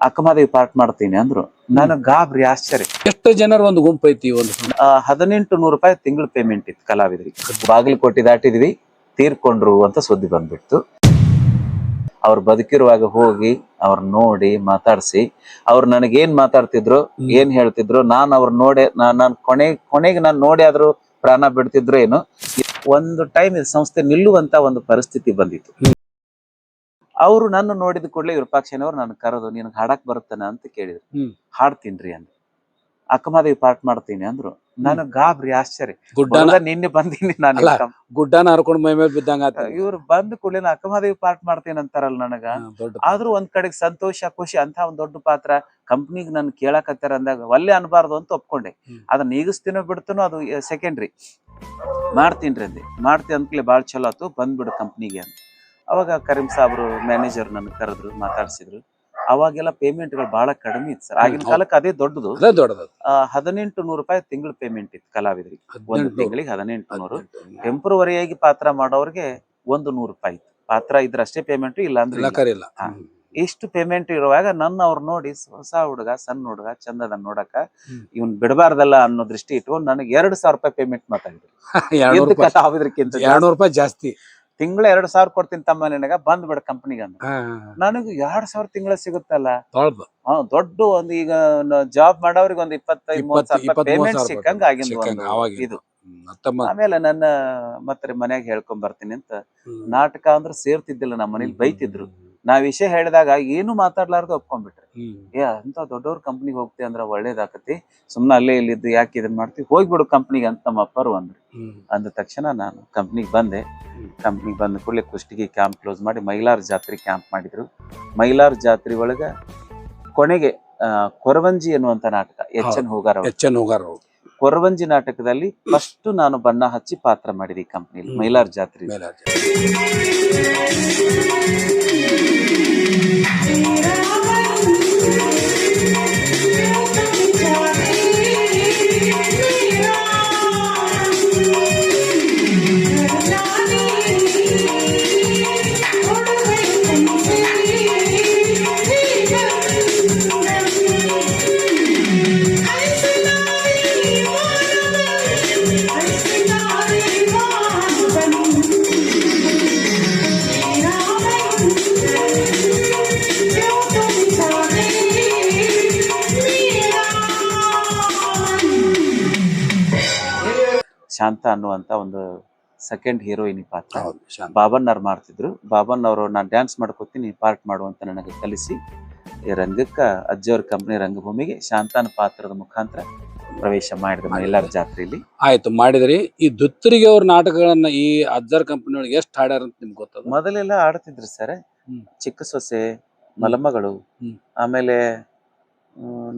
Akkamahadevi part ಮಾಡ್ತೀನಿ ಅಂದ್ರು. ನಾನು ಗಾಬ್ರಿ ಆಶ್ಚರ್ಯ. ಎಷ್ಟು ಜನರ ಒಂದು ಗುಂಪು ಐತಿ ಒಂದು ಆ, ಹದಿನೆಂಟು ನೂರು ರೂಪಾಯಿ ತಿಂಗಳ ಪೇಮೆಂಟ್ ಇತ್ತು ಕಲಾವಿದರಿಗೆ. ಬಾಗಲಕೋಟೆ ದಾಟಿದ್ವಿ ತೀರ್ಕೊಂಡ್ರು ಅಂತ ಸುದ್ದಿ ಬಂದ್ಬಿಡ್ತು. ಅವ್ರು ಬದುಕಿರುವಾಗ ಹೋಗಿ ಅವ್ರ ನೋಡಿ ಮಾತಾಡ್ಸಿ. ಅವ್ರು ನನಗೇನ್ ಮಾತಾಡ್ತಿದ್ರು. ಏನ್ ಹೇಳ್ತಿದ್ರು ನಾನು ಅವ್ರ ನೋಡೆ ನಾನು ಕೊನೆ ಕೊನೆಗೆ ನಾನು ನೋಡಿ ಆದ್ರೂ ಪ್ರಾಣ ಬಿಡ್ತಿದ್ರು ಏನು. ಒಂದು ಟೈಮ್ ಇದು ಸಂಸ್ಥೆ ನಿಲ್ಲುವಂತ ಒಂದು ಪರಿಸ್ಥಿತಿ ಬಂದಿತ್ತು. ಅವರು ನನ್ನ ನೋಡಿದ ಕೂಡಲೇ ವಿರೂಪಾಕ್ಷನವ್ರು ನನ್ನ ಕರೆದು ನಿನಗೆ ಹಾಡಕ್ ಬರುತ್ತಾನ? ಅಂತ ಕೇಳಿದ್ರು. ಹಾಡ್ತೀನ್ರಿ ಅಂದ್ರು. ಅಕ್ಕಮಾದೇವಿ ಪಾರ್ಟ್ ಮಾಡ್ತೀನಿ ಅಂದ್ರು. ನಾನು ಗಾಬ್ರಿ ಆಶ್ಚರ್ಯ. ಗುಡ್ಡ ನಿನ್ನೆ ಬಂದೀನಿ ನಾನು ಗುಡ್ಡನ ಹರ್ಕೊಂಡ್ ಮೈ ಮೇಲೆ ಬಿದ್ದಂಗ ಇವ್ರು ಬಂದ ಕೂಡಲೇ ಅಕ್ಕಮಾದೇವಿ ಪಾರ್ಟ್ ಮಾಡ್ತೀನಿ ಅಂತಾರಲ್ಲ ನನಗ. ಆದ್ರೂ ಒಂದ್ ಕಡೆಗೆ ಸಂತೋಷ ಖುಷಿ ಅಂತ ಒಂದ್ ದೊಡ್ಡ ಪಾತ್ರ. ಕಂಪ್ನಿಗ್ ನನ್ ಕೇಳಕತ್ತಾರ ಅಂದಾಗ ಒಲ್ಲೆ ಅನ್ಬಾರ್ದು ಅಂತ ಒಪ್ಕೊಂಡೆ. ಅದನ್ನ ಈಗಿಸ್ತೀನೋ ಬಿಡ್ತನು ಅದು ಸೆಕೆಂಡ್ರಿ ಮಾಡ್ತೀನಿ ಅಂದೆ. ಮಾಡ್ತೀನಿ ಅಂದ್ಕಲೆ ಬಾಳ್ ಚಲೋ ಆತು ಬಂದ್ಬಿಡು ಕಂಪ್ನಿಗೆ ಅಂತ ಅವಾಗ ಕರೀಂ ಸಾಬ್ರು ಮ್ಯಾನೇಜರ್ ನನ್ನ ಕರೆದ್ರು ಮಾತಾಡ್ಸಿದ್ರು. ಅವಾಗೆಲ್ಲ ಪೇಮೆಂಟ್ಗಳು ಬಹಳ ಕಡಿಮೆ ಇತ್ತು ಸರ್ ಆಗಿನ ಕಾಲಕ್ಕೆ ಅದೇ ದೊಡ್ಡದು. ದೊಡ್ಡದು. ಹದಿನೆಂಟು ನೂರು ರೂಪಾಯಿ ತಿಂಗಳ ಪೇಮೆಂಟ್ ಇತ್ತು ಕಲಾವಿದರಿಗೆ. ಒಂದು ತಿಂಗಳಿಗೆ ಹದಿನೆಂಟು ನೂರು. ಟೆಂಪ್ರವರಿಯಾಗಿ ಪಾತ್ರ ಮಾಡೋರಿಗೆ ಒಂದು ನೂರು ರೂಪಾಯಿ ಇತ್ತು. ಪಾತ್ರ ಇದ್ರಷ್ಟೇ ಪೇಮೆಂಟ್ ಇಲ್ಲ. ಅಂದ್ರೆ ಇಷ್ಟು ಪೇಮೆಂಟ್ ಇರುವಾಗ ನನ್ನ ಅವ್ರು ನೋಡಿ ಹೊಸ ಹುಡುಗ ಸಣ್ಣ ಹುಡುಗ ಚಂದದ ನೋಡಕ ಇವನ್ ಬಿಡಬಾರ್ದಲ್ಲ ಅನ್ನೋ ದೃಷ್ಟಿ ಇಟ್ಕೊಂಡು ನನಗೆ ಎರಡ್ ಸಾವಿರ ರೂಪಾಯಿ ಪೇಮೆಂಟ್ ಮಾತಾಡಿದ್ರು. ಜಾಸ್ತಿ. ತಿಂಗಳ ಎರಡ್ ಸಾವಿರ ಕೊಡ್ತೀನಿ ತಮ್ಮ ನಿನಗ ಬಂದ್ ಬಿಡ ಕಂಪ್ನಿಗೆ ಎರಡ್ ಸಾವಿರ ತಿಂಗಳ ಸಿಗುತ್ತಲ್ಲ? ಹಾ ದೊಡ್ಡ ಒಂದು ಈಗ ಜಾಬ್ ಮಾಡೋರಿಗೆ ಒಂದ್ ಇಪ್ಪತ್ತೈದು ಮೂವತ್ತು ಸಾವಿರ ಪೇಮೆಂಟ್ ಆಗಿಂದ ಸಿಕ್ಕಂಗ ಇದು. ಆಮೇಲೆ ನನ್ನ ಮತ್ತೆ ಮನ್ಯಾಗ ಹೇಳ್ಕೊಂಡ್ ಬರ್ತೀನಿ ಅಂತ. ನಾಟಕ ಅಂದ್ರೆ ಸೇರ್ತಿದ್ದಿಲ್ಲ ನಮ್ಮ ಮನೇಲಿ ಬೈತಿದ್ರು. ನಾ ವಿಷಯ ಹೇಳಿದಾಗ ಏನು ಮಾತಾಡ್ಲಾರ್ದು ಒಪ್ಕೊಂಡ್ಬಿಟ್ರೆ. ಏ ಅಂತ ದೊಡ್ಡವ್ರ ಕಂಪ್ನಿಗೆ ಹೋಗ್ತಿ ಅಂದ್ರೆ ಒಳ್ಳೇದಾಕತಿ. ಸುಮ್ನೆ ಅಲ್ಲೇ ಇಲ್ಲಿದ್ದು ಯಾಕೆ ಇದನ್ನ ಮಾಡ್ತೀವಿ ಹೋಗ್ಬಿಡು ಕಂಪ್ನಿಗೆ ಅಂತ ನಮ್ಮ ಅಪ್ಪರು ಅಂದ್ರು. ಅಂದ ತಕ್ಷಣ ನಾನು ಕಂಪ್ನಿಗೆ ಬಂದೆ. ಕಂಪ್ನಿಗೆ ಬಂದ ಕೂಡಲೇ ಕುಷ್ಟಗಿ ಕ್ಯಾಂಪ್ ಕ್ಲೋಸ್ ಮಾಡಿ ಮೈಲಾರ್ ಜಾತ್ರೆ ಕ್ಯಾಂಪ್ ಮಾಡಿದ್ರು. ಮೈಲಾರ್ ಜಾತ್ರೆ ಒಳಗ ಕೊನೆಗೆ ಕೊರವಂಜಿ ಎನ್ನುವಂತ ನಾಟಕ H N Hogar. H N Hogar Koravanji ನಾಟಕದಲ್ಲಿ ಫಸ್ಟ್ ನಾನು ಬಣ್ಣ ಹಚ್ಚಿ ಪಾತ್ರ ಮಾಡಿದೆ ಈ ಕಂಪ್ನಿಲಿ ಹ್ಮ್. ಮೈಲಾರ್ ಜಾತ್ರೆ. ಮೇಲೆ ಹಾಕಿ. ಶಾಂತ ಅನ್ನುವಂತ ಒಂದು ಸೆಕೆಂಡ್ ಹೀರೋಯಿನ್ ಪಾತ್ರ. ಬಾಬನ್ ಅವ್ರು ಮಾಡ್ತಿದ್ರು. ಬಾಬನ್ ಅವರು ನಾನು ಡ್ಯಾನ್ಸ್ ಮಾಡ್ಕೊತೀನಿ ಪಾರ್ಟ್ ಮಾಡುವಂತ ನನಗೆ ಕಲಿಸಿ. ಈ ರಂಗಕ್ಕ ಅಜ್ಜಿಯವ್ರ ಕಂಪ್ನಿ ರಂಗಭೂಮಿಗೆ ಶಾಂತನ ಪಾತ್ರದ ಮುಖಾಂತರ ಪ್ರವೇಶ ಮಾಡಿದ್ರು ಎಲ್ಲರ ಜಾತ್ರೆಯಲ್ಲಿ. ಆಯ್ತು ಮಾಡಿದ್ರಿ. ಈ ದುತ್ತರಿಗೆ ಅವ್ರ ನಾಟಕಗಳನ್ನ ಈ ಅಜ್ಜರ್ ಕಂಪನಿ ಒಳಗೆ ಎಷ್ಟು ಹಾಡ್ಯಾರ ಅಂತ ನಿಮ್ಗೆ ಗೊತ್ತದ? ಮೊದಲೆಲ್ಲ ಆಡ್ತಿದ್ರು ಸರ್. ಚಿಕ್ಕ ಸೊಸೆ ಮಲಮಗಳು ಆಮೇಲೆ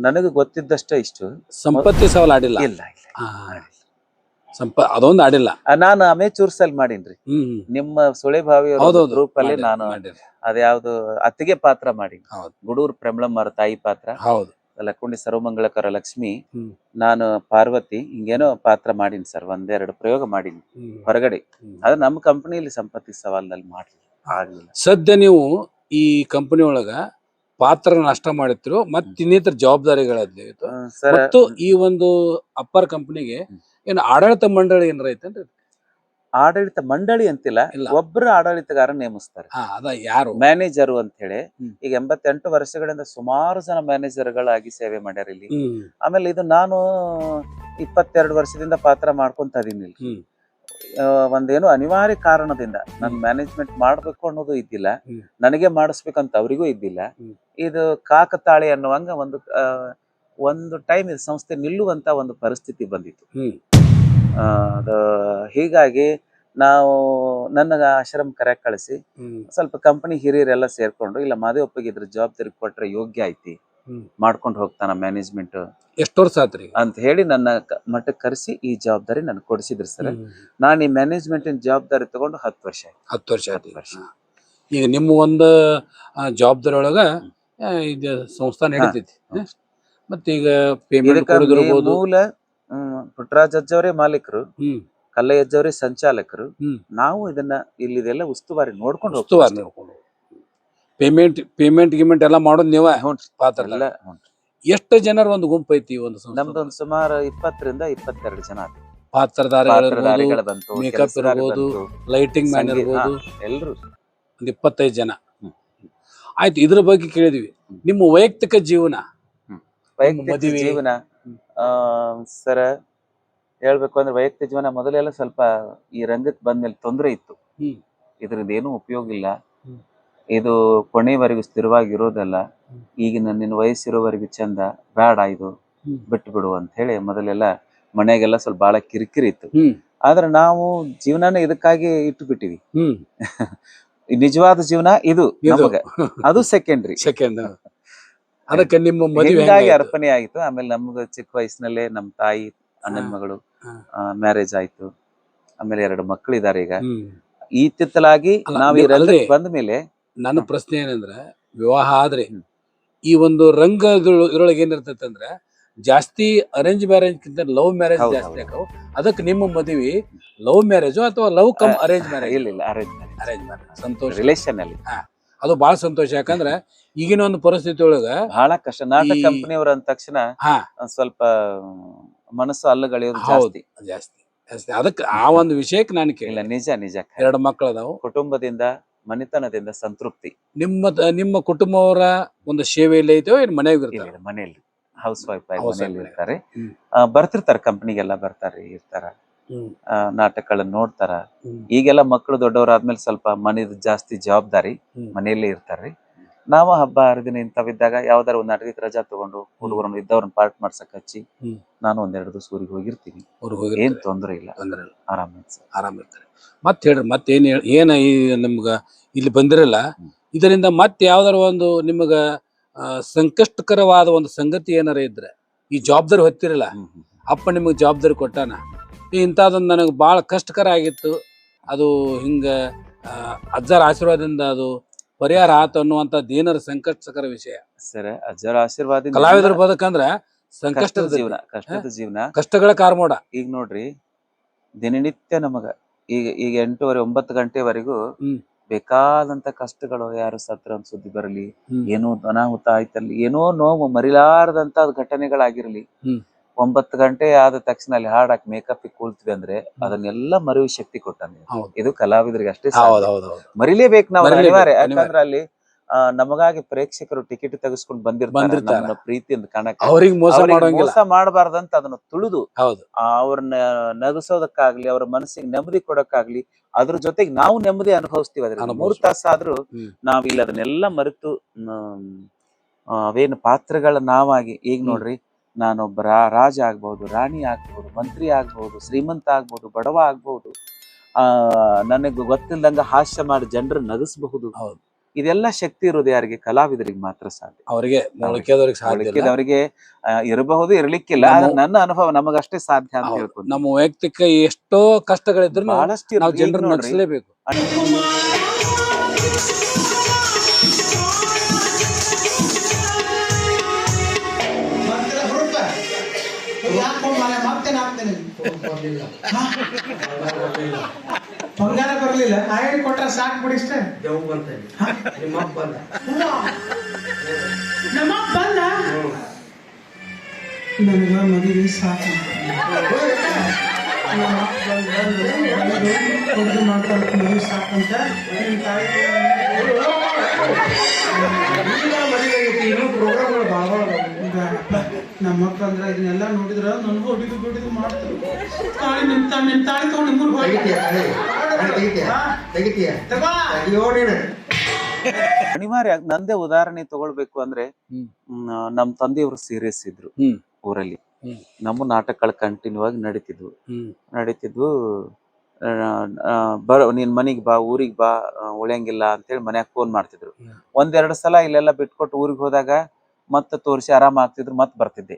ನನಗೆ ಗೊತ್ತಿದ್ದಷ್ಟೇ ಇಷ್ಟು. ಸಂಪತ್ತಿ ಸವಾಲು ಆಡಿಲ್ಲ ಇಲ್ಲ ಇಲ್ಲ. ಸಂಪ ಅದೊಂದು ಆಡಿಲ್ಲ. ನಾನು ಅಮೇಚೂರ್ಸ್ ಅಲ್ಲಿ ಮಾಡೀನ್ರಿ. ಹ್ಮ್. ನಿಮ್ಮ ಸುಳೆ ಬಾವಿ ಹೌದೌದು. ಗ್ರೂಪ್ ಅಲ್ಲಿ ನಾನು ಮಾಡಿರಿ. ಅದ್ಯಾವ್ದು ಅತ್ತಿಗೆ ಪಾತ್ರ ಮಾಡಿ ಹೌದು. ಗುಡೂರ್ ಪ್ರೇಮಳಮ್ಮ ತಾಯಿ ಪಾತ್ರ. ಹೌದು. ಲಕ್ಕುಂಡಿ ಸರ್ವಮಂಗಳಕರ ಲಕ್ಷ್ಮಿ. ಹ್ಮ್. ನಾನು ಪಾರ್ವತಿ ಹಿಂಗೇನೋ ಪಾತ್ರ ಮಾಡೀನಿ ಸರ್ ಒಂದೆರಡು ಪ್ರಯೋಗ ಮಾಡೀನಿ ಹೊರಗಡೆ. ಹ್ಮ್. ಅದು ನಮ್ಮ ಕಂಪನಿಯಲ್ಲಿ ಸಂಪತ್ತಿ ಸವಾಲ್ನಲ್ಲಿ ಮಾಡ್ಲಿಲ್ಲ ಆಗ್ಲಿಲ್ಲ. ಸದ್ಯ ನೀವು ಈ ಕಂಪನಿ ಒಳಗ ಪಾತ್ರ ನಷ್ಟ ಮಾಡಿದ್ರು ಮತ್ತ ಇನ್ನಿತರ ಜವಾಬ್ದಾರಿಗಳಿದ್ವು ಆ, ಸರ್. ಮತ್ತು ಈ ಒಂದು ಅಪ್ಪರ್ ಕಂಪನಿಗೆ ಹ್ಮ್. ಏನು ಆಡಳಿತ ಮಂಡಳಿ ಏನಾರ ಐತೇನ್ರಿ ಆಡಳಿತ ಮಂಡಳಿ ಅಂತಿಲ್ಲ ಇಲ್ಲ. ಒಬ್ಬರು ಆಡಳಿತಗಾರ ನೇಮಿಸ್ತಾರೆ ಅದ ಯಾರು ಮ್ಯಾನೇಜರ್ ಅಂತ ಹೇಳಿ. ಈಗ ಎಂಬತ್ತೆಂಟು ವರ್ಷಗಳಿಂದ ಸುಮಾರು ಜನ ಮ್ಯಾನೇಜರ್ಗಳಾಗಿ ಸೇವೆ ಮಾಡ್ಯಾರ ಇಲ್ಲಿ ಆಮೇಲೆ ಇದು ನಾನು ಇಪ್ಪತ್ತೆರಡು ವರ್ಷದಿಂದ ಪಾತ್ರ ಮಾಡ್ಕೊಂತ ಇದೀನಿ ಇಲ್ಲಿ. ಒಂದೇನು ಅನಿವಾರ್ಯ ಕಾರಣದಿಂದ ನನ್ ಮ್ಯಾನೇಜ್ಮೆಂಟ್ ಮಾಡ್ಬೇಕು ಅನ್ನೋದು ಇದ್ದಿಲ್ಲ. ನನಗೆ ಮಾಡಿಸ್ಬೇಕಂತ ಅವರಿಗೂ ಇದ್ದಿಲ್ಲ. ಇದು ಕಾಕತಾಳಿ ಅನ್ನುವಂಗ ಒಂದು ಒಂದು ಟೈಮ್ ಇದು ಸಂಸ್ಥೆ ನಿಲ್ಲುವಂತ ಒಂದು ಪರಿಸ್ಥಿತಿ ಬಂದಿತ್ತು ಅದು ಹೀಗಾಗಿ ನಾವು ನನ್ನ ಆಶ್ರಮ ಕರೆಯಾಕ್ ಕಳಿಸಿ ಸ್ವಲ್ಪ ಕಂಪನಿ ಹಿರಿಯರೆಲ್ಲ ಸೇರ್ಕೊಂಡು ಇಲ್ಲ ಮಾದೇವಪ್ಪಗೆ ಇದ್ರ ಜವಾಬ್ದಾರಿ ಕೊಟ್ರೆ ಯೋಗ್ಯ ಐತಿ. ಮಾಡ್ಕೊಂಡು ಹೋಗ್ತಾನ ಮ್ಯಾನೇಜ್ಮೆಂಟ್ ಎಷ್ಟು ವರ್ಷ ಆತ್ರಿ? ಅಂತ ಹೇಳಿ ನನ್ನ ಮಟ್ಟಕ್ ಮಟ್ಟಕ್ಕೆ ಕರೆಸಿ ಈ ಜವಾಬ್ದಾರಿ ನನ್ಗೆ ಕೊಡಿಸಿದ್ರು ಸರ್. ನಾನು ಈ ಮ್ಯಾನೇಜ್ಮೆಂಟ್ ಜವಾಬ್ದಾರಿ ತಗೊಂಡು ಹತ್ತು ವರ್ಷ ಆಯ್ತು. ಹತ್ತು ವರ್ಷ ಆಯ್ತು. ವರ್ಷ. ಈಗ ನಿಮ್ಮ ಒಂದು ಜವಾಬ್ದಾರಿ ಒಳಗ ಇದು ಸಂಸ್ಥಾನ ನಡೀತೈತಿ. ಮತ್ತೆ ಈಗ ಪೇಮೆಂಟ್ ಮೂಲ ಪುಟ್ಟರಾಜ್ ಅಜ್ಜವರೇ ಮಾಲೀಕರು ಹ್ಮ್. ಕಲ್ಲಯ್ಯ ಅಜ್ಜವರೇ ಸಂಚಾಲಕರು. ಹ್ಮ್. ನಾವು ಇದನ್ನ ಇಲ್ಲಿದೆಲ್ಲ ಉಸ್ತುವಾರಿ ನೋಡ್ಕೊಂಡು ಉಸ್ತುವಾರಿ ಹೋಗ್ತೀವಿ ನೋಡ್ಕೊಂಡು ಪೇಮೆಂಟ್ ಪೇಮೆಂಟ್ ಗಿಮೆಂಟ್ ಎಲ್ಲ ಮಾಡೋದು ನೀವ. ಪಾತ್ರ ಎಲ್ಲ. ಎಷ್ಟು ಜನರ ಒಂದು ಗುಂಪು ಐತಿ ಈ ಒಂದು ಸಂಸ್ಥೆ? ನಮ್ದೊಂದು ಸುಮಾರು ಇಪ್ಪತ್ತರಿಂದ ಇಪ್ಪತ್ತೆರಡು ಜನ ಆದ್ರು. ಪಾತ್ರಧಾರಿಗಳು ಪಾತ್ರಧಾರಿಗಳು ಬಂತು makeup ಕೆಲಸಗಾರರು ಇರ್ಬೋದು, ಬಂತು, ಲೈಟಿಂಗ್ ಮ್ಯಾನ್ ಸಂಗೀತ- ಇರ್ಬೋದು. ಎಲ್ರು. ಒಂದ್ ಇಪ್ಪತ್ತೈದು ಜನ. ಹ್ಮ್. ಆಯ್ತು ಇದ್ರ ಬಗ್ಗೆ ಕೇಳಿದ್ವಿ. ನಿಮ್ಮ ವೈಯಕ್ತಿಕ ಜೀವನ ವೈಯಕ್ತಿಕ ಮದುವೆ- ಜೀವನ ಸರ ಹೇಳ್ಬೇಕು ಅಂದ್ರೆ ವೈಯಕ್ತಿಕ ಜೀವನ ಮೊದಲೆಲ್ಲ ಸ್ವಲ್ಪ ಈ ರಂಗಕ್ಕೆ ಬಂದ್ಮೇಲೆ ತೊಂದರೆ ಇತ್ತು. ಇದರಿಂದ ಏನೂ ಉಪಯೋಗ ಇಲ್ಲ. ಇದು ಕೊನೆವರೆಗೂ ಸ್ಥಿರವಾಗಿ ಇರೋದಲ್ಲ. ಈಗಿನ ನಿನ್ನ ವಯಸ್ಸಿರೋವರೆಗೂ ಚಂದ ಬ್ಯಾಡ ಇದು. ಬಿಟ್ಟು ಬಿಡು ಅಂತ ಹೇಳಿ ಮೊದಲೆಲ್ಲ ಮನೆಗೆಲ್ಲ ಸ್ವಲ್ಪ ಬಹಳ ಕಿರಿಕಿರಿ ಇತ್ತು. ಆದ್ರೆ ನಾವು ಜೀವನನ ಇದಕ್ಕಾಗಿ ಇಟ್ಟು ಬಿಟ್ಟಿವಿ ನಿಜವಾದ ಜೀವನ ಇದು ಇದು. ನಮಗ. ಅದು ಸೆಕೆಂಡ್ರಿ ಸೆಕೆಂಡ್ ಅದಕ್ಕೆ ನಿಮ್ಮ ಮದುವೆ ಅರ್ಪಣೆ ಆಯ್ತು? ಆಮೇಲೆ ನಮ್ಗ ಚಿಕ್ಕ ವಯಸ್ಸಿನಲ್ಲೇ ನಮ್ ತಾಯಿ ಅಣ್ಣನ ಮಗಳು. ಮ್ಯಾರೇಜ್ ಆಯ್ತು. ಆಮೇಲೆ ಎರಡು ಮಕ್ಕಳಿದ್ದಾರೆ ಈಗ. ಹ್ಮ್. ಇತ್ತಿತ್ತಲಾಗಿ ನಾವ್ ಈ. ಬಂದ ಮೇಲೆ ನನ್ನ ಪ್ರಶ್ನೆ ಏನಂದ್ರೆ ವಿವಾಹ ಆದ್ರೆ ಈ ಒಂದು ರಂಗ ಇದ್ರೊಳಗೆ ಏನಿರ್ತೈತೆ ಅಂದ್ರೆ ಜಾಸ್ತಿ ಅರೇಂಜ್ ಮ್ಯಾರೇಜ್ ಕಿಂತ ಲವ್ ಮ್ಯಾರೇಜ್ ಜಾಸ್ತಿ ಆಕವು ಅದಕ್ಕೆ ನಿಮ್ಮ ಮದುವೆ ಲವ್ ಮ್ಯಾರೇಜು ಅಥವಾ ಲವ್ ಕಮ್ ಅರೇಂಜ್ ಮ್ಯಾರೇಜ್ ಇಲ್ಲ ಇಲ್ಲ ಅರೇಂಜ್ ಅರೇಂಜ್ ಮ್ಯಾರೇಜ್ ಸಂತೋಷ. ರಿಲೇಶನ್ ಅಲ್ಲಿ. ಅದು ಬಹಳ ಸಂತೋಷ. ಯಾಕಂದ್ರೆ ಈಗಿನ ಒಂದು ಪರಿಸ್ಥಿತಿ ಒಳಗ ಬಹಳ ಕಷ್ಟ. ನಾಟಕ ಈ- ಕಂಪನಿಯವ್ರ ಅಂದ ತಕ್ಷಣ ಹಾ. ಒಂದ್ ಸ್ವಲ್ಪ ಮನಸ್ಸು ಅಲ್ಲಗಳೆಯೋದು ಹೌದು. ಜಾಸ್ತಿ. ಜಾಸ್ತಿ ಜಾಸ್ತಿ. ಅದಕ್ಕೆ ಆ ಒಂದು ವಿಷಯಕ್ಕೆ ನಾನು ಇಲ್ಲ ಕೇಳಿಲ್ಲ ನಿಜ ನಿಜ ಎರಡು ಮಕ್ಕಳು ಅದಾವು ಕುಟುಂಬದಿಂದ ಮನೆತನದಿಂದ ಸಂತೃಪ್ತಿ. ನಿಮ್ಮ ನಿಮ್ಮ ಕುಟುಂಬವರ ಒಂದು ಸೇವೆಯಲ್ಲಿ ಐತೋ ಏನ್ ಮನೆಯಾಗ ಇರ್ತಾರ? ಮನೆಯಲ್ಲಿ. ಹೌಸ್ ವೈಫ್ ಆಗಿ ಮನೆಯಲ್ಲಿ. ಇರ್ತಾರೆ. ಹ್ಮ್. ಆ, ಬರ್ತಿರ್ತಾರೆ ಕಂಪನಿಗೆಲ್ಲ ಬರ್ತಾರೆ ಇರ್ತಾರ. ನಾಟಕಗಳನ್ನ ನೋಡ್ತಾರ. ಈಗೆಲ್ಲ ಮಕ್ಕಳು ದೊಡ್ಡವರಾದ್ಮೇಲೆ ಸ್ವಲ್ಪ ಮನೇದು ಜಾಸ್ತಿ ಜವಾಬ್ದಾರಿ. ಮನೆಯಲ್ಲೇ ಇರ್ತಾರ್ರಿ. ನಾವು ಹಬ್ಬ ಹರಿದಿನ ಇಂಥವಿದ್ದಾಗ ಯಾವ್ದಾರ ಒಂದ್ ನಾಟಕಕ್ಕೆ ರಜಾ ತಗೊಂಡು ಹುಡುಗರ ಇದ್ದವ್ರನ್ನ ಪಾರ್ಟ್ ಮಾಡ್ಸಕ್ ಹಚ್ಚಿ ನಾನು ಒಂದೆರಡು ದಿವಸ ಊರಿಗೆ ಹೋಗಿರ್ತೀನಿ. ಏನ್ ತೊಂದರೆ ಇಲ್ಲ. ಆರಾಮ ಆರಾಮ್ ಇರ್ತಾರೆ. ಮತ್ತೆ ಹೇಳ್ರಿ ಮತ್ತೆ ಏನ್ ಏನ ಈ ನಿಮ್ಗ ಇಲ್ಲಿ ಬಂದಿರಲ್ಲ ಇದರಿಂದ ಮತ್ತೆ ಯಾವ್ದಾರ ಒಂದು ನಿಮಗ ಸಂಕಷ್ಟಕರವಾದ ಒಂದು ಸಂಗತಿ ಏನಾರ ಇದ್ರೆ ಈ ಜವಾಬ್ದಾರಿ ಹೊತ್ತಿರಲ್ಲ ಅಪ್ಪ ನಿಮಗೆ ಜವಾಬ್ದಾರಿ ಕೊಟ್ಟಾನ? ಇಂಥದ್ದೊಂದು ನನಗೆ ಭಾಳ ಕಷ್ಟಕರ ಆಗಿತ್ತು. ಅದು ಹಿಂಗ ಅಜ್ಜರ ಆಶೀರ್ವಾದದಿಂದ ಅದು ಪರಿಹಾರ ಆತು ಅನ್ನುವಂಥದ್ದು ಏನಾರ ಸಂಕಷ್ಟಕರ ವಿಷಯ. ಸರ್ ಅಜ್ಜರ ಆಶೀರ್ವಾದ ಕಲಾವಿದರ ಬದುಕಂದ್ರ ಕಷ್ಟದ ಸಂಕಷ್ಟದ ಜೀವನ ಕಷ್ಟದ ಜೀವನ. ಕಷ್ಟಗಳ ಕಾರ್ಮೋಡ. ಈಗ ನೋಡ್ರಿ ದಿನನಿತ್ಯ ನಮಗ ಈಗ ಈಗ ಎಂಟೂವರೆ ಒಂಬತ್ತು ಗಂಟೆವರೆಗೂ. ಬೇಕಾದಂತ ಕಷ್ಟಗಳು ಯಾರು ಸತ್ರ ಸುದ್ದಿ ಬರಲಿ ಏನೋ ಅನಾಹುತ ಆಯ್ತಲ್ಲಿ ಏನೋ ನೋವು ಮರಿಲಾರದಂತ ಘಟನೆಗಳಾಗಿರ್ಲಿ. ಒಂಬತ್ತು ಗಂಟೆ ಆದ ತಕ್ಷಣ ಅಲ್ಲಿ ಹಾಡಾಕ್ ಮೇಕಪ್ ಕೂಳ್ತೀವಿ ಅಂದ್ರೆ ಅದನ್ನೆಲ್ಲ ಮರೆಯುವ ಶಕ್ತಿ ಕೊಟ್ಟಾನೆ. ಇದು ಕಲಾವಿದರಿಗೆ ಅಷ್ಟೇ ಮರಿಲೇಬೇಕು ನಾವು ಅನಿವಾರ್ಯ. ಯಾಕಂದ್ರೆ ಅಲ್ಲಿ ನಮಗಾಗಿ ಪ್ರೇಕ್ಷಕರು ಟಿಕೆಟ್ ತೆಗೆಸ್ಕೊಂಡು ಬಂದಿರ್ತಾರೆ. ಪ್ರೀತಿ ಅಂತ ಪ್ರೀತಿಯಿಂದ ಕಾಣಕ್ಕೆ. ಅವ್ರಿಗೆ ಮೋಸ ಮೋಸ ಮಾಡಬಾರ್ದಂತ ಅದನ್ನ ತುಳಿದು ಅವ್ರನ್ನ ನಗಸೋದಕ್ಕಾಗ್ಲಿ ಅವ್ರ ಮನಸ್ಸಿಗೆ ನೆಮ್ಮದಿ ಕೊಡಕ್ಕಾಗ್ಲಿ ಅದ್ರ ಜೊತೆಗೆ ನಾವು ನೆಮ್ಮದಿ ಅನುಭವಿಸ್ತೀವಿ ಅದ್ರ ಮೂರ್ ತಾಸ ತಾಸಾದ್ರೂ ನಾವ್ ಇಲ್ಲಿ ಅದನ್ನೆಲ್ಲ ಮರೆತು ಅವೇನು ಪಾತ್ರಗಳ ನಾವಾಗಿ ಈಗ. ನೋಡ್ರಿ ನಾನೊಬ್ಬ ರಾ- ರಾಜ ಆಗ್ಬಹುದು ರಾಣಿ ಆಗ್ಬಹುದು ಮಂತ್ರಿ ಆಗ್ಬಹುದು ಶ್ರೀಮಂತ ಆಗ್ಬಹುದು ಬಡವ ಆಗ್ಬಹುದು ಆ ನನಗೆ ಗೊತ್ತಿಲ್ಲದಂಗ ಹಾಸ್ಯ ಮಾಡಿ ಜನರು ನಗಿಸಬಹುದು. ಹೌದು. ಇದೆಲ್ಲ ಶಕ್ತಿ ಇರೋದು ಯಾರಿಗೆ? ಕಲಾವಿದರಿಗೆ ಮಾತ್ರ ಸಾಧ್ಯ. ಅವರಿಗೆ ಅವರಿಗೆ ಇರಬಹುದು ಇರ್ಲಿಕ್ಕಿಲ್ಲ. ನನ್ನ ಅನುಭವ ನಮಗಷ್ಟೇ ಸಾಧ್ಯ ಅಂತ. ಹೇಳ್ಕೊಂಡು ನಮ್ಮ ವೈಯಕ್ತಿಕ ಎಷ್ಟೋ ಕಷ್ಟಗಳಿದ್ರು ಬಹಳಷ್ಟು ನಾವು ನಡೆಸಲೇಬೇಕು ನಗಿಸಲೇಬೇಕು. ಬಂಗಾರ ಬರ್ಲಿಲ್ಲ. ಆಯಡ್ ಕೊಟ್ರ ಸಾಕ್ ಬಿಡಿಸ್ತೇ ದೇವ್ ಬರ್ತೇನೆ ನಿಮ್ಮ ಬಂದ. ನಮ್ಮ ಬಂದ? ನನಗ ಮದುವೆ ಸಾಕು. ನಮ್ಮ ಮದುವೆ ಸಾಕಂತ ನಿಮ್ ತಾಯಿ ಇನ್ನೂ ಪ್ರೋಗ್ರಾಮ್ಗಳು ಭಾಳ ಭಾಳ ಬೇಡಪ್ಪ. ನಮ್ಮ ಮಕ್ಕಳು ಅಂದ್ರೆ ಇದನ್ನೆಲ್ಲ ನೋಡಿದ್ರ ನನಗೂ ಹೊಡಿದು ಬಿಡಿದು ಮಾಡ್ತಾರೆ ತಾಳಿ ನಿಮ್ ತಾ ನಿಮ್ ತಾಳಿ ತಗೊಂಡು ತೆಗಿತೀಯ ಅನಿವಾರ್ಯ ನಂದೇ ಉದಾಹರಣೆ ತಗೊಳ್ಬೇಕು ಅಂದ್ರೆ ನಮ್ ತಂದೆಯವರು ಸೀರಿಯಸ್ ಇದ್ರು ಊರಲ್ಲಿ. ನಮ್ಮ ನಾಟಕಗಳು ಕಂಟಿನ್ಯೂ ಆಗಿ ನಡೀತಿದ್ವು. ನಡೀತಿದ್ವು ಬರ ನೀನ್ ಮನಿಗ್ ಬಾ ಊರಿಗ್ ಬಾ ಉಳಿಯಂಗಿಲ್ಲ ಅಂತೇಳಿ ಮನ್ಯಾಗ ಫೋನ್ ಮಾಡ್ತಿದ್ರು ಒಂದೆರಡ್ ಸಲ ಇಲ್ಲೆಲ್ಲ ಬಿಟ್ಕೊಟ್ಟು ಊರಿಗೆ ಹೋದಾಗ ಮತ್ತ ತೋರಿಸಿ ಆರಾಮ ಆಗ್ತಿದ್ರು ಮತ್ ಬರ್ತಿದ್ದೆ.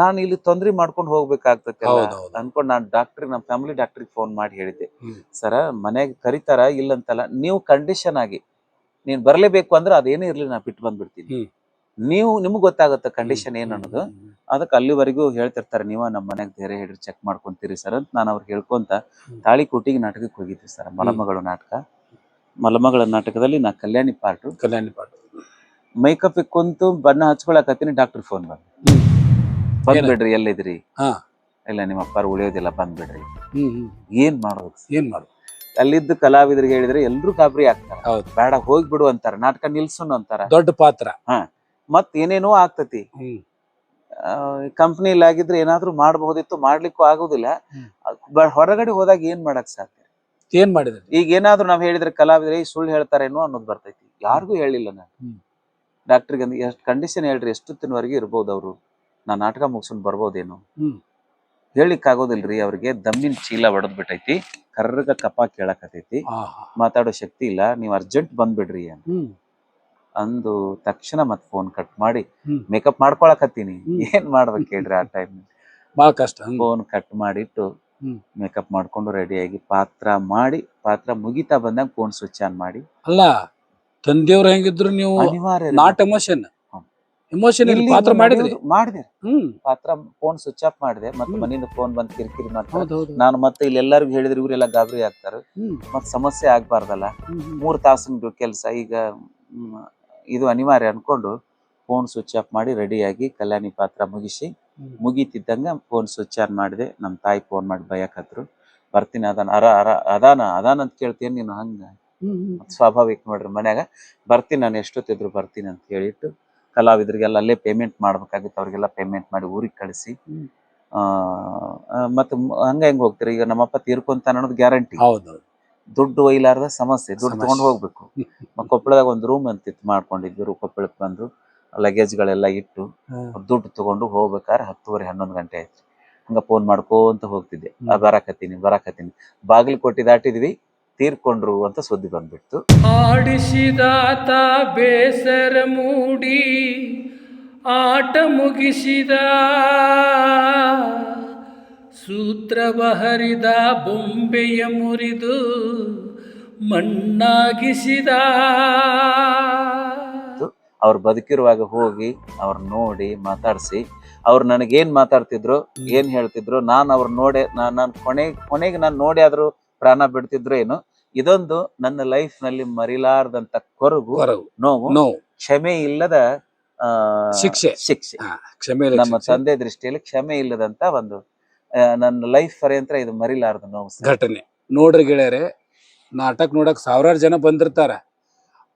ನಾನು ಇಲ್ಲಿ ತೊಂದ್ರೆ ಮಾಡ್ಕೊಂಡು ಹೋಗ್ಬೇಕಾಗ್ತದೆ ಅನ್ಕೊಂಡು ನಾನು ಡಾಕ್ಟರ್ ನಮ್ಮ ಫ್ಯಾಮಿಲಿ ಡಾಕ್ಟರ್ ಫೋನ್ ಮಾಡಿ ಹೇಳಿದ್ದೆ. ಸರ ಮನೆಗೆ ಕರಿತಾರ ಇಲ್ಲಂತಲ್ಲ ನೀವು ಕಂಡೀಷನ್ ಆಗಿ ನೀನ್ ಬರ್ಲೇಬೇಕು ಅಂದ್ರೆ ಅದೇನೇ ಇರ್ಲಿ ನಾ ಬಿಟ್ಟು ಬಂದ್ಬಿಡ್ತೀನಿ. ನೀವು ನಿಮ್ಗ್ ಗೊತ್ತಾಗುತ್ತೆ ಕಂಡೀಷನ್ ಏನ್. ಅನ್ನೋದು. ಅದಕ್ಕೆ ಅಲ್ಲಿವರೆಗೂ ಹೇಳ್ತಿರ್ತಾರೆ ನೀವ ನಮ್ಮ ಮನೆಗ್ ಬೇರೆ ಹೇಳಿ ಚೆಕ್ ಮಾಡ್ಕೊಂತೀರಿ ಸರ್ ಅಂತ ನಾನು ಅವ್ರಿಗೆ ಹೇಳ್ಕೊಂತ ಹ್ಮ್. ತಾಳಿ ಕೋಟಿಗೆ ನಾಟಕಕ್ಕೆ ಹೋಗಿದ್ದೆ ಸರ್ ಮಲಮಗಳು ನಾಟಕ. ಮಲಮಗಳ ನಾಟಕದಲ್ಲಿ ನಾ Kalyani part. Kalyani part. Makeup ಕುಂತು ಬಣ್ಣ ಹಚ್ಕೊಳಕತ್ತೀನಿ ಡಾಕ್ಟರ್ ಫೋನ್ ಬಂದ್. ಬಂದ್ಬಿಡ್ರಿ ಎಲ್ಲಿದ್ರಿ? ಹಾ. ಇಲ್ಲ ನಿಮ್ಮ ಅಪ್ಪಾರು ಉಳಿಯೋದಿಲ್ಲ ಬಂದ್ಬಿಡ್ರಿ ಏನ್ ಮಾಡೋದು ಏನ್ ಮಾಡೋದು ಅಲ್ಲಿದ್ದ ಕಲಾವಿದರಿಗೆ ಹೇಳಿದ್ರೆ ಎಲ್ರು ಗಾಬರಿ ಆಗ್ತಾರೆ. ಬೇಡ ಹೋಗ್ಬಿಡು ಅಂತಾರ. ನಾಟಕ ನಿಲ್ಸೋಣ ಅಂತಾರ. ದೊಡ್ಡ ಪಾತ್ರ. ಮತ್ ಏನೇನೋ ಆಗ್ತತಿ. ಕಂಪ್ನಿಲಿ ಆಗಿದ್ರೆ ಏನಾದ್ರೂ ಮಾಡಬಹುದಿತ್ತು ಮಾಡ್ಲಿಕ್ಕೂ ಆಗುದಿಲ್ಲ. ಹೊರಗಡೆ ಹೋದಾಗ ಏನ್ ಮಾಡಕ್ ಸಾಧ್ಯ? ಏನ್ ಮಾಡಿದ್ರಿ? ಈಗ ಏನಾದ್ರು ನಾವ್ ಹೇಳಿದ್ರೆ ಕಲಾವಿದ್ರೆ ಈ ಸುಳ್ಳು ಹೇಳ್ತಾರೇನೋ ಅನ್ನೋದು ಬರ್ತೈತಿ. ಯಾರಿಗೂ ಹೇಳಿಲ್ಲ ನಾನು. ಡಾಕ್ಟರ್ ಡಾಕ್ಟರ್ಗೆ ಎಷ್ಟು ಕಂಡೀಷನ್ ಹೇಳ್ರಿ ಎಷ್ಟು ಎಷ್ಟೊತ್ತಿನವರೆಗೆ ಇರ್ಬೋದು ಅವರು? ನಾ ನಾಟಕ ಮುಗಿಸ್ಕೊಂಡು ಬರ್ಬೋದೇನೋ? ಹೇಳಿಕ್ ಆಗೋದಿಲ್ರಿ ಅವ್ರಿಗೆ ದಮ್ಮಿನ ಚೀಲ ಹೊಡೆದ್ ಬಿಟ್ಟೈತಿ. ಕರ್ರಗ ಕಪಾ ಕೇಳಕತೈತಿ. ಮಾತಾಡೋ ಶಕ್ತಿ ಇಲ್ಲ. ನೀವು ಅರ್ಜೆಂಟ್ ಬಂದ್ಬಿಡ್ರಿ ಅಂತ. ಅಂದು ತಕ್ಷಣ ಮತ್ ಫೋನ್ ಕಟ್ ಮಾಡಿ ಮೇಕಪ್ ಮಾಡ್ಕೊಳಕತ್ತೀನಿ. ಏನ್ ಮಾಡ್ಬೇಕು ಹೇಳ್ರಿ ಆ ಟೈಮ್ ಬಹಳ ಕಷ್ಟ ಫೋನ್ ಕಟ್ ಮಾಡಿಟ್ಟು ಮೇಕಪ್ ಮಾಡ್ಕೊಂಡು ರೆಡಿಯಾಗಿ ಪಾತ್ರ ಮಾಡಿ ಪಾತ್ರ ಮುಗಿತಾ ಬಂದಾಗ ಫೋನ್ ಸ್ವಿಚ್ ಆನ್ ಮಾಡಿ. ಅಲ್ಲ ತಂದೆಯವ್ರು ಹೆಂಗಿದ್ರು ನೀವು ಅನಿವಾರ್ಯ ನಾಟ್ ಎಮೋಷನ್. ಎಮೋಷನ್ ಇಲ್ಲಿ ಪಾತ್ರ ಮಾಡಿದ್ರಿ. ಮಾಡಿದೆ ಪಾತ್ರ ಫೋನ್ ಸ್ವಿಚ್ ಆಫ್ ಮಾಡಿದೆ ಮತ್ತೆ. ಮನೆಯಿಂದ ಫೋನ್ ಬಂದ್ ಕಿರಿಕಿರಿ ಮಾಡ್ತಾರೆ. ನಾನು ಮತ್ತೆ ಇಲ್ಲಿ ಎಲ್ಲರಿಗೂ ಹೇಳಿದ್ರೆ ಇವರೆಲ್ಲ ಗಾಬರಿ ಆಗ್ತಾರೆ. ಮತ್ತೆ ಸಮಸ್ಯೆ ಆಗ್ಬಾರ್ದಲ್ಲ. ಮೂರ್ ತಾಸಿನ ಕೆಲಸ ಈಗ ಇದು ಅನಿವಾರ್ಯ ಅನ್ಕೊಂಡು ಫೋನ್ ಸ್ವಿಚ್ ಆಫ್ ಮಾಡಿ ರೆಡಿಯಾಗಿ ಕಲ್ಯಾಣಿ ಪಾತ್ರ ಮುಗಿಸಿ ಮುಗಿತಿದ್ದಂಗ ಫೋನ್ ಸ್ವಿಚ್ ಆನ್ ಮಾಡಿದೆ. ನಮ್ಮ ತಾಯಿ ಫೋನ್ ಮಾಡಿ ಬಯಕತ್ರು. ಬರ್ತೀನಿ ಅದಾನ ಅರ ಅರ ಅದಾನ ಅದಾನ ಅಂತ ಕೇಳ್ತೀನಿ ನೀನು ಹಂಗ. ಸ್ವಾಭಾವಿಕ ನೋಡ್ರಿ ಮನ್ಯಾಗ. ಬರ್ತೀನಿ ನಾನು ಎಷ್ಟೊತ್ತಿದ್ರು ಬರ್ತೀನಿ ಅಂತ ಹೇಳಿಟ್ಟು ಕಲಾವಿದರಿಗೆಲ್ಲ ಅಲ್ಲೇ ಪೇಮೆಂಟ್ ಮಾಡ್ಬೇಕಾಗಿತ್ತು. ಅವ್ರಿಗೆಲ್ಲ ಪೇಮೆಂಟ್ ಮಾಡಿ ಊರಿಗೆ ಕಳಿಸಿ. ಆ ಮತ್ತೆ ಹಂಗ ಹೆಂಗ್ ಹೋಗ್ತೀರಿ? ಈಗ ನಮ್ಮಪ್ಪ ತೀರ್ಕೊಂತಾನ ಅನ್ನೋದು ಗ್ಯಾರಂಟಿ ಹೌದೌದು. ದುಡ್ಡು ಒಯ್ಲಾರ್ದ ಸಮಸ್ಯೆ ದುಡ್ಡು. ತಗೊಂಡು ಹೋಗ್ಬೇಕು. ಕೊಪ್ಪಳದಾಗ ಒಂದು ರೂಮ್ ಅಂತಿತ್ತು ಮಾಡ್ಕೊಂಡಿದ್ರು ಕೊಪ್ಪಳಕ್ಕೆ ಬಂದು. ಲಗೇಜ್ಗಳೆಲ್ಲ ಇಟ್ಟು ದುಡ್ಡು ತಗೊಂಡು ಹೋಗ್ಬೇಕಾದ್ರೆ ಹತ್ತುವರೆ ಹನ್ನೊಂದು ಗಂಟೆ ಆಯ್ತು. ಹಂಗ ಫೋನ್ ಮಾಡ್ಕೋಂತ ಹೋಗ್ತಿದ್ದೆ. ಬರಾಕತ್ತೀನಿ ಬರಾಕತ್ತೀನಿ. ಬಾಗಿಲು ದಾಟಿದ್ವಿ ತೀರ್ಕೊಂಡ್ರು ಅಂತ ಸುದ್ದಿ ಬಂದ್ಬಿಡ್ತು. ಆಡಿಸಿದಾತ ಬೇಸರ ಮೂಡಿ ಆಟ ಮುಗಿಸಿದ. ಸೂತ್ರವ ಹರಿದ ಬೊಂಬೆಯ ಮುರಿದು ಮಣ್ಣಾಗಿಸಿದ ಅವ್ರು ಬದುಕಿರುವಾಗ ಹೋಗಿ ಅವ್ರ ನೋಡಿ ಮಾತಾಡಿಸಿ ಅವ್ರು ನನಗೇನ್ ಮಾತಾಡ್ತಿದ್ರು ಏನ್ ಹೇಳ್ತಿದ್ರು ನಾನು ಅವ್ರ ನೋಡೆ ನಾನು ಕೊನೆ ಕೊನೆಗೆ ನಾನು ನೋಡಿ ಆದ್ರೂ ಪ್ರಾಣ ಬಿಡ್ತಿದ್ರು ಏನು ಇದೊಂದು ನನ್ನ ಲೈಫ್ನಲ್ಲಿ ಮರಿಲಾರ್ದಂತ ಕೊರಗು ನೋವು ಕ್ಷಮೆ ಇಲ್ಲದ ಶಿಕ್ಷೆ. ಶಿಕ್ಷೆ ಕ್ಷಮೆ ಇಲ್ಲ ನಮ್ಮ. ತಂದೆ ದೃಷ್ಟಿಯಲ್ಲಿ ಕ್ಷಮೆ ಇಲ್ಲದಂತ ಒಂದು ನನ್ನ ಲೈಫ್ ಪರ್ಯಂತ ಇದು ಮರಿಲಾರದು ನೋವು ಘಟನೆ. ನೋಡ್ರಿ ಗೆಳೆಯರೆ, ನಾಟಕ ನೋಡಕ್ ಸಾವಿರಾರು ಜನ ಬಂದಿರ್ತಾರೆ.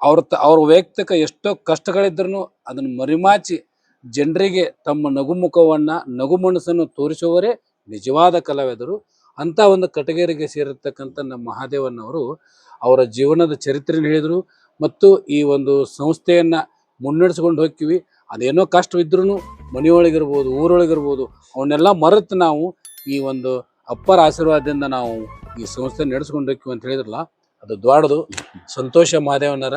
ಅವ್ರ ಅವ್ರ ವೈಯಕ್ತಿಕ ಎಷ್ಟೋ ಕಷ್ಟಗಳಿದ್ರು ಅದನ್ನು ಮರಿಮಾಚಿ ಜನರಿಗೆ ತಮ್ಮ ನಗುಮುಖವನ್ನ, ನಗು ಮನಸ್ಸನ್ನು ತೋರಿಸುವವರೇ ನಿಜವಾದ ಕಲಾವಿದರು. ಅಂತ ಒಂದು ಕಟಗೇರಿಗೆ ಸೇರಿರ್ತಕ್ಕಂಥ ನಮ್ಮ ಮಹಾದೇವನವರು ಅವರ ಜೀವನದ ಚರಿತ್ರೆ ಹೇಳಿದರು ಮತ್ತು ಈ ಒಂದು ಸಂಸ್ಥೆಯನ್ನ ಮುನ್ನಡೆಸ್ಕೊಂಡು ಹೋಗ್ತೀವಿ. ಅದೇನೋ ಕಷ್ಟವಿದ್ರೂ ಮನೆಯೊಳಗಿರ್ಬೋದು, ಊರೊಳಗಿರ್ಬೋದು, ಅವನ್ನೆಲ್ಲ ಮರೆತು ನಾವು ಈ ಒಂದು ಅಪ್ಪರ ಆಶೀರ್ವಾದದಿಂದ ನಾವು ಈ ಸಂಸ್ಥೆ ನಡೆಸ್ಕೊಂಡು ಹೋಗ್ತೀವಿ ಅಂತ ಹೇಳಿದ್ರಲ್ಲ, ಅದು ದ್ವಾಡದು ಸಂತೋಷ ಮಹಾದೇವನರ